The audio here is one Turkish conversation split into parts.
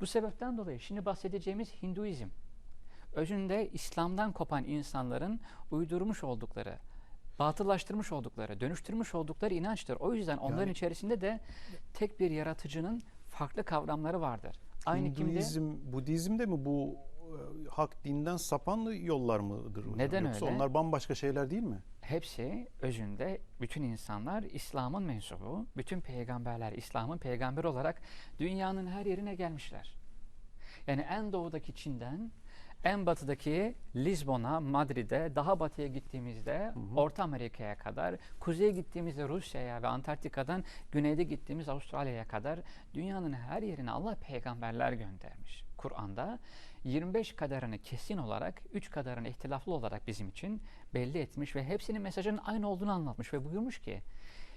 Bu sebepten dolayı şimdi bahsedeceğimiz Hinduizm özünde İslam'dan kopan insanların uydurmuş oldukları, batıllaştırmış oldukları, dönüştürmüş oldukları inançtır. O yüzden onların Yani- içerisinde de tek bir yaratıcının farklı kavramları vardır. Aynı kimde Hinduizm, Budizm de mi bu hak dinden sapan yollar mıdır? hocam? Neden Yoksa öyle? onlar bambaşka şeyler değil mi? hepsi özünde bütün insanlar İslam'ın mensubu, bütün peygamberler İslam'ın peygamberi olarak dünyanın her yerine gelmişler. Yani en doğudaki Çin'den en batıdaki Lizbon'a, Madrid'e, daha batıya gittiğimizde Orta Amerika'ya kadar, kuzeye gittiğimizde Rusya'ya ve Antarktika'dan güneyde gittiğimiz Avustralya'ya kadar dünyanın her yerine Allah peygamberler göndermiş. Kur'an'da 25 kadarını kesin olarak, 3 kadarını ihtilaflı olarak bizim için belli etmiş ve hepsinin mesajının aynı olduğunu anlatmış ve buyurmuş ki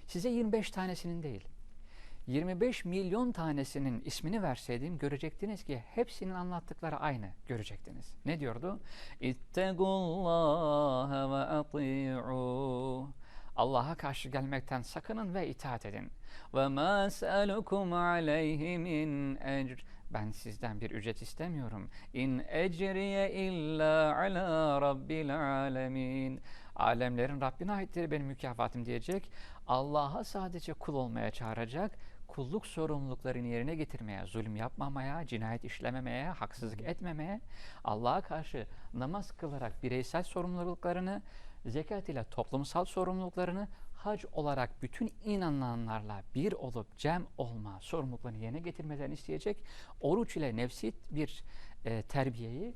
size 25 tanesinin değil, 25 milyon tanesinin ismini verseydim görecektiniz ki hepsinin anlattıkları aynı görecektiniz. Ne diyordu? İttegullaha ve ati'u. Allah'a karşı gelmekten sakının ve itaat edin. Ve ma es'elukum aleyhi min ecr. Ben sizden bir ücret istemiyorum. İn ecriye illa ala rabbil alemin. Alemlerin Rabbine aittir benim mükafatım diyecek. Allah'a sadece kul olmaya çağıracak. Kulluk sorumluluklarını yerine getirmeye, zulüm yapmamaya, cinayet işlememeye, haksızlık etmemeye, Allah'a karşı namaz kılarak bireysel sorumluluklarını, zekat ile toplumsal sorumluluklarını, hac olarak bütün inananlarla bir olup cem olma sorumluluklarını yerine getirmelerini isteyecek. Oruç ile nefsi bir e, terbiyeyi,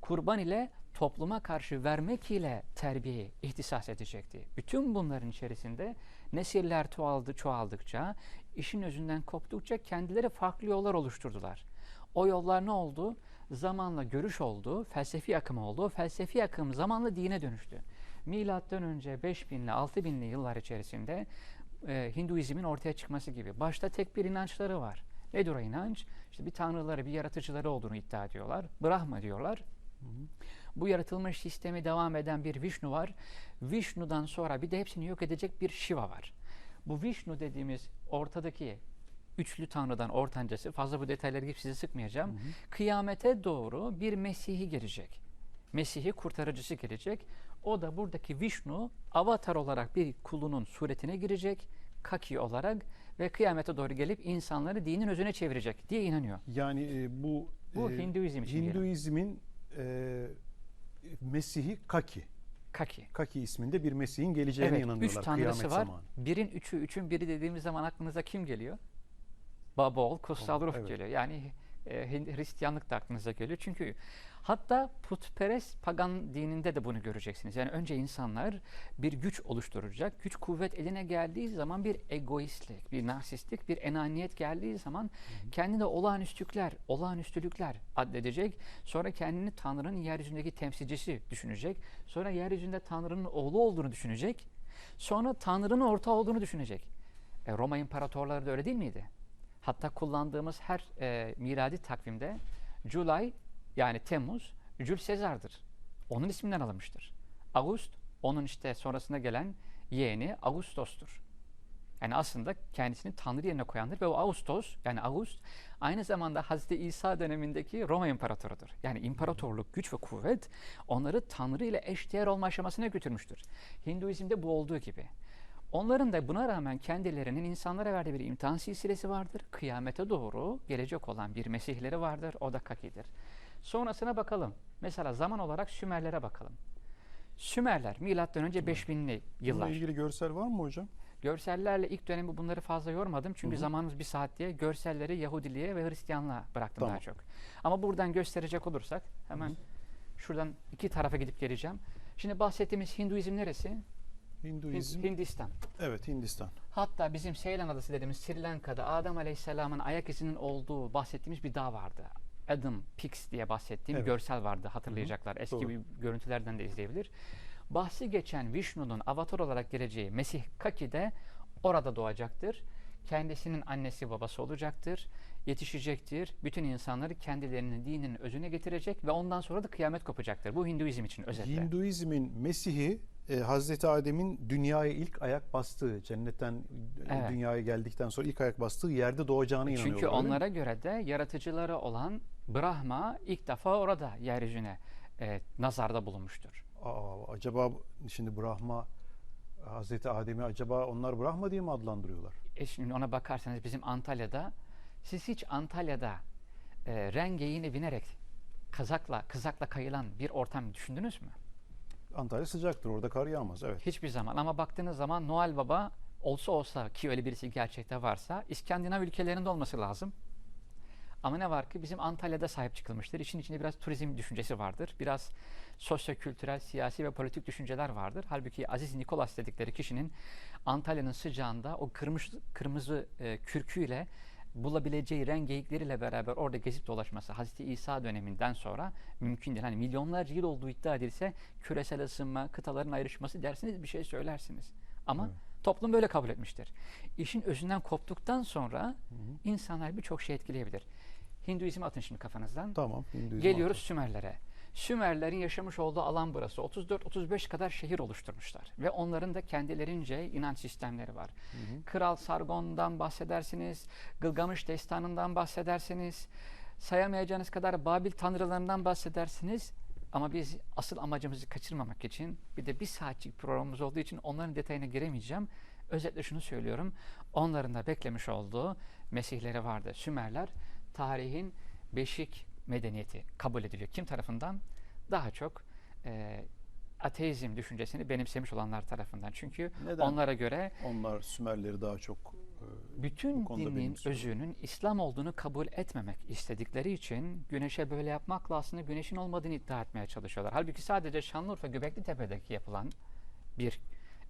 kurban ile topluma karşı vermek ile terbiyeyi ihtisas edecekti. Bütün bunların içerisinde nesiller çoğaldı, çoğaldıkça, işin özünden koptukça kendileri farklı yollar oluşturdular. O yollar ne oldu? Zamanla görüş oldu, felsefi akım oldu. Felsefi akım zamanla dine dönüştü. Milattan önce 5000'li 6000'li yıllar içerisinde e, Hinduizmin ortaya çıkması gibi. Başta tek bir inançları var. Nedir o inanç? İşte bir tanrıları, bir yaratıcıları olduğunu iddia ediyorlar. Brahma diyorlar. Bu yaratılmış sistemi devam eden bir Vishnu var. Vishnu'dan sonra bir de hepsini yok edecek bir Shiva var. Bu Vishnu dediğimiz ortadaki üçlü tanrıdan ortancası, fazla bu detayları gibi sizi sıkmayacağım. Kıyamete doğru bir Mesih'i gelecek. Mesih'i kurtarıcısı gelecek. O da buradaki Vishnu avatar olarak bir kulunun suretine girecek. Kaki olarak ve kıyamete doğru gelip insanları dinin özüne çevirecek diye inanıyor. Yani e, bu Bu e, Hinduizm için. Hinduizmin e, Mesih'i Kaki. Kaki. Kaki isminde bir Mesih'in geleceğine Evet, üç inanıyorlar tanrısı kıyamet var. zamanı. Birin üçü, üçün biri dediğimiz zaman aklınıza kim geliyor? Babol, kutsal ruh evet. geliyor. Yani e, Hristiyanlık da aklınıza geliyor. Çünkü hatta putperest pagan dininde de bunu göreceksiniz. Yani önce insanlar bir güç oluşturacak. Güç kuvvet eline geldiği zaman bir egoistlik, bir narsistlik, bir enaniyet geldiği zaman kendine olağanüstülükler, olağanüstülükler addedecek. Sonra kendini Tanrı'nın yeryüzündeki temsilcisi düşünecek. Sonra yeryüzünde Tanrı'nın oğlu olduğunu düşünecek. Sonra Tanrı'nın ortağı olduğunu düşünecek. E, Roma imparatorları da öyle değil miydi? Hatta kullandığımız her e, miladi takvimde July yani Temmuz Jules Caesar'dır. Onun isminden alınmıştır. August onun işte sonrasında gelen yeğeni Augustos'tur. Yani aslında kendisini Tanrı yerine koyandır ve o Ağustos yani August aynı zamanda Hazreti İsa dönemindeki Roma İmparatorudur. Yani imparatorluk, güç ve kuvvet onları Tanrı ile eşdeğer olma aşamasına götürmüştür. Hinduizmde bu olduğu gibi. Onların da buna rağmen kendilerinin insanlara verdiği bir imtihan silsilesi vardır. Kıyamete doğru gelecek olan bir mesihleri vardır. O da Kaki'dir. Sonrasına bakalım. Mesela zaman olarak Sümerlere bakalım. Sümerler milattan önce 5000'li yıllar. Bununla ilgili görsel var mı hocam? Görsellerle ilk dönemi bunları fazla yormadım. Çünkü zamanımız bir saat diye görselleri Yahudiliğe ve Hristiyanlığa bıraktım Tamam. daha çok. Ama buradan gösterecek olursak hemen şuradan iki tarafa gidip geleceğim. Şimdi bahsettiğimiz Hinduizm neresi? Hin- Hinduizm. Hindistan. evet Hindistan. Hatta bizim Seylan Adası dediğimiz Sri Lanka'da Adem Aleyhisselam'ın ayak izinin olduğu bahsettiğimiz bir dağ vardı. Adam Peaks diye bahsettiğim Evet. görsel vardı hatırlayacaklar. Eski Doğru. bir görüntülerden de izleyebilir. Bahsi geçen Vishnu'nun avatar olarak geleceği Mesih Kaki de orada doğacaktır. Kendisinin annesi babası olacaktır. Yetişecektir. Bütün insanları kendilerinin dininin özüne getirecek ve ondan sonra da kıyamet kopacaktır. Bu Hinduizm için özetle. Hinduizmin Mesih'i e, Hazreti Adem'in dünyaya ilk ayak bastığı, cennetten e, Evet. dünyaya geldikten sonra ilk ayak bastığı yerde doğacağına inanıyorlar. Çünkü onlara göre de yaratıcıları olan Brahma ilk defa orada yeryüzüne e, nazarda bulunmuştur. Aa, acaba şimdi Brahma Hazreti Adem'i acaba onlar Brahma diye mi adlandırıyorlar? E şimdi ona bakarsanız bizim Antalya'da siz hiç Antalya'da e, rengeğine binerek kazakla kızakla kayılan bir ortam düşündünüz mü? Antalya sıcaktır, orada kar yağmaz. Evet. Hiçbir zaman ama baktığınız zaman Noel Baba olsa olsa ki öyle birisi gerçekte varsa İskandinav ülkelerinde olması lazım. Ama ne var ki bizim Antalya'da sahip çıkılmıştır. İşin içinde biraz turizm düşüncesi vardır. Biraz sosyo-kültürel, siyasi ve politik düşünceler vardır. Halbuki Aziz Nikolas dedikleri kişinin Antalya'nın sıcağında o kırmızı, kırmızı e, kürküyle bulabileceği rengeyikleriyle beraber orada gezip dolaşması Hazreti İsa döneminden sonra mümkün değil. Hani milyonlarca yıl olduğu iddia edilse küresel ısınma, kıtaların ayrışması dersiniz bir şey söylersiniz. Ama Evet. toplum böyle kabul etmiştir. İşin özünden koptuktan sonra insanlar birçok şey etkileyebilir. Hinduizmi atın şimdi kafanızdan. Tamam. Hinduizm Geliyoruz Sümerlere. Sümerlerin yaşamış olduğu alan burası. 34-35 kadar şehir oluşturmuşlar. Ve onların da kendilerince inanç sistemleri var. Kral Sargon'dan bahsedersiniz, Gılgamış Destanı'ndan bahsedersiniz, sayamayacağınız kadar Babil tanrılarından bahsedersiniz. Ama biz asıl amacımızı kaçırmamak için bir de bir saatlik programımız olduğu için onların detayına giremeyeceğim. Özetle şunu söylüyorum. Onların da beklemiş olduğu Mesihleri vardı. Sümerler tarihin beşik medeniyeti kabul ediliyor. Kim tarafından? Daha çok e, ateizm düşüncesini benimsemiş olanlar tarafından. Çünkü Neden? onlara göre Onlar Sümerleri daha çok e, bütün dinin özünün İslam olduğunu kabul etmemek istedikleri için güneşe böyle yapmakla aslında güneşin olmadığını iddia etmeye çalışıyorlar. Halbuki sadece Şanlıurfa Göbekli Tepe'deki yapılan bir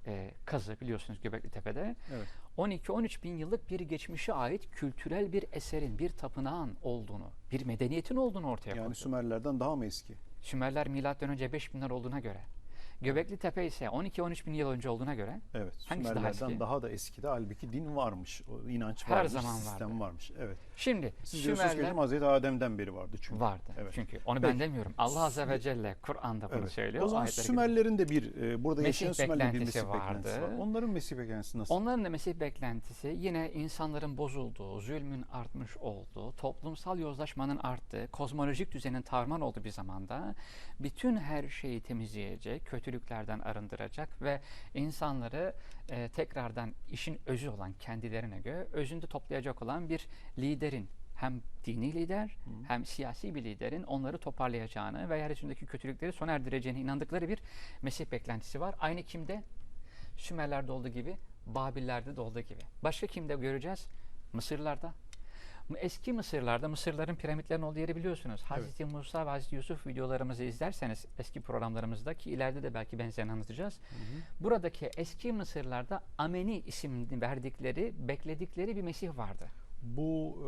e, kazı biliyorsunuz Göbekli Tepe'de evet. 12-13 bin yıllık bir geçmişe ait kültürel bir eserin, bir tapınağın olduğunu, bir medeniyetin olduğunu ortaya Yani koydu. Sümerlerden daha mı eski? Sümerler milattan önce 5000'ler olduğuna göre, Göbekli Tepe ise 12-13 bin yıl önce olduğuna göre Evet. Hangisi daha eski? daha da eskide halbuki din varmış, inanç Her varmış, zaman sistem vardı. varmış. Evet. şimdi Siz diyorsunuz ki Sümerler Hazreti Adem'den beri vardı çünkü. vardı. Evet. Çünkü onu Peki. ben demiyorum. Allah Azze ve Celle Kur'an'da bunu Evet. söylüyor. O zaman. Sümerlerin de bir e, burada Mesih yaşayan Sümerlerin bir Mesih beklentisi var. vardı. Onların Mesih beklentisi nasıl? Onların da Mesih beklentisi yine insanların bozulduğu, zulmün artmış olduğu, toplumsal yozlaşmanın arttığı, kozmolojik düzenin tarman olduğu bir zamanda bütün her şeyi temizleyecek, kötülüklerden arındıracak ve insanları e, tekrardan işin özü olan kendilerine göre özünde toplayacak olan bir liderin hem dini lider hem siyasi bir liderin onları toparlayacağını ve yeryüzündeki kötülükleri sona erdireceğine inandıkları bir Mesih beklentisi var. Aynı kimde? Sümerler'de olduğu gibi, Babillerde de olduğu gibi. Başka kimde göreceğiz? Mısırlarda. Eski Mısırlarda, Mısırların piramitlerin olduğu yeri biliyorsunuz. Hazreti Musa ve Hazreti Yusuf videolarımızı izlerseniz eski programlarımızda ki ileride de belki benzerini anlatacağız. Buradaki eski Mısırlarda Ameni isimli verdikleri, bekledikleri bir Mesih vardı. Bu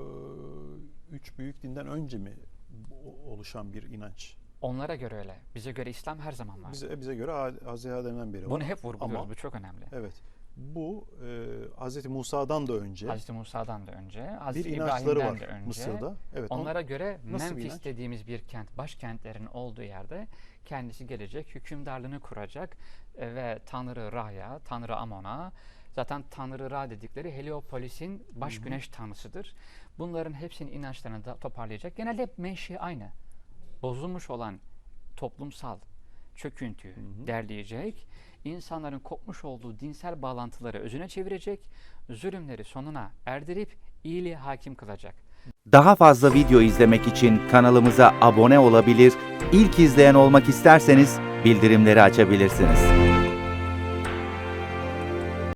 e, üç büyük dinden önce mi oluşan bir inanç? Onlara göre öyle. Bize göre İslam her zaman var. Bize, bize göre Ha- Hazreti Adem'den beri var. Bunu hep vurguluyoruz. Ama- Bu çok önemli. Evet. Bu e, Hazreti Musa'dan da önce Hazreti Musa'dan da önce, bir Hazreti inançları İbrahim'den var de önce. Mısır'da. Evet. on- Onlara göre Nasıl bir Memphis inanç? dediğimiz bir kent, başkentlerin olduğu yerde kendisi gelecek, hükümdarlığını kuracak e, ve Tanrı Ra'ya, Tanrı Amon'a, zaten Tanrı Ra dedikleri Heliopolis'in baş güneş tanrısıdır. Bunların hepsinin inançlarını da toparlayacak. Genelde hep menşei aynı. Bozulmuş olan toplumsal çöküntüyü derleyecek, insanların kopmuş olduğu dinsel bağlantıları özüne çevirecek, zulümleri sonuna erdirip iyiliğe hakim kılacak. Daha fazla video izlemek için kanalımıza abone olabilir, ilk izleyen olmak isterseniz bildirimleri açabilirsiniz.